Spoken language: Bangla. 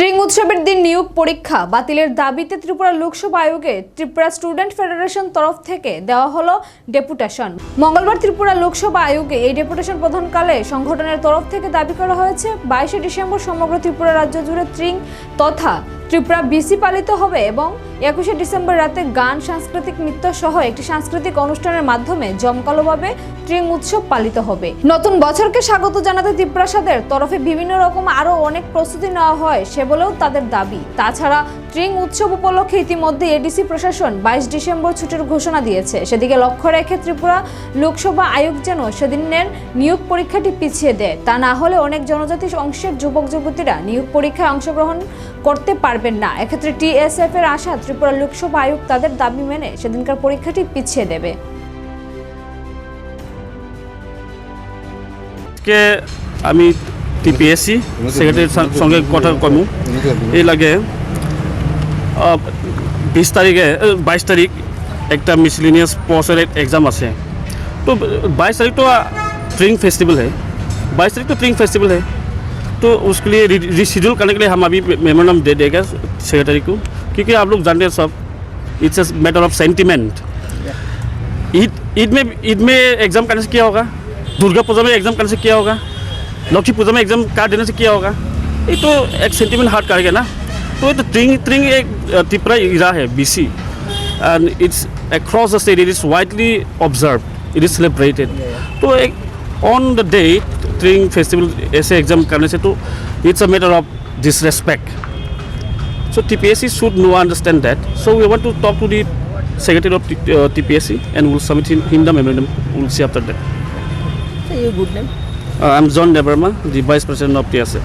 ট্রিং উৎসবের দিন নিয়োগ পরীক্ষা বাতিলের দাবিতে ত্রিপুরা লোকসভা আয়োগে ত্রিপুরা স্টুডেন্ট ফেডারেশন তরফ থেকে দেওয়া হলো ডেপুটেশন। মঙ্গলবার ত্রিপুরা লোকসভা আয়োগে এই ডেপুটেশন প্রধানকালে সংগঠনের তরফ থেকে দাবি করা হয়েছে, বাইশে ডিসেম্বর সমগ্র ত্রিপুরা রাজ্য জুড়ে ত্রিং তথা ত্রিপুরা বিসি পালিত হবে এবং একুশে ডিসেম্বর রাতে গান, সাংস্কৃতিক নৃত্য সহ একটি সাংস্কৃতিক অনুষ্ঠানের মাধ্যমে জমকালোভাবে ট্রিং উৎসব পালিত হবে। নতুন বছরকে স্বাগত জানাতে ত্রিপ্রাসাদের তরফে বিভিন্ন রকম আরও অনেক প্রস্তুতি নেওয়া হয়, সে বলেও তাদের দাবি। তাছাড়া ট্রিং উৎসব উপলক্ষে ইতিমধ্যে এডিসি প্রশাসন বাইশ ডিসেম্বর ছুটির ঘোষণা দিয়েছে। সেদিকে লক্ষ্য রেখে ত্রিপুরা লোকসভা আয়োগ যেন সেদিনের নিয়োগ পরীক্ষাটি পিছিয়ে দেয়। তা না হলে অনেক জনজাতি অংশের যুবক যুবতীরা নিয়োগ পরীক্ষায় অংশগ্রহণ করতে পারবেন না। এক্ষেত্রে টিএসএফ এর আশা ত্রিপুরা লোকসভা আয়োগ তাদের দাবি মেনে সেদিনকার পরীক্ষাটি পিছিয়ে দেবে। আজকে আমি টিপিএসসি সেক্রেটারির সঙ্গে কথা কমু। এই লাগে বিশ তারিখে বাইশ তারিখ একটা मिसलिनियस पोस्टर एग्ज़ाम আছে तो बाईस तारीख तो ट्रिंग फेस्टिवल है बाईस तारीख तो ट्रिंग फेस्टिवल है तो उसके लिए रिशेड्यूल करने के लिए हम अभी मेमोरम दे देगा सेक्रेटरी को क्योंकि आप लोग जानते हैं सब it's a matter of sentiment Eid Eid में ईद में एग्ज़ाम करने से क्या होगा दुर्गा पूजा में एग्ज़ाम करने से क्या होगा लक्ष्मी पूजा में एग्ज़ाम कार्ड देने से क्या होगा ये तो एक सेंटिमेंट हार्ट करेगा ना तो ये तो ट्रिंग ट्रिंग एक अ, त्रिपुरा इरा है BC and it's across the state it is widely observe it is celebrated तो एक on the day during festival ऐसे एग्ज़ाम करने से तो it's a matter of disrespect So TPSC should know understand that. So we want to talk to the secretary of T- uh, TPSC and we'll submit him, him the memorandum. We'll see after that. Say your good name. Uh, I'm John Deberma, the vice president of TSA.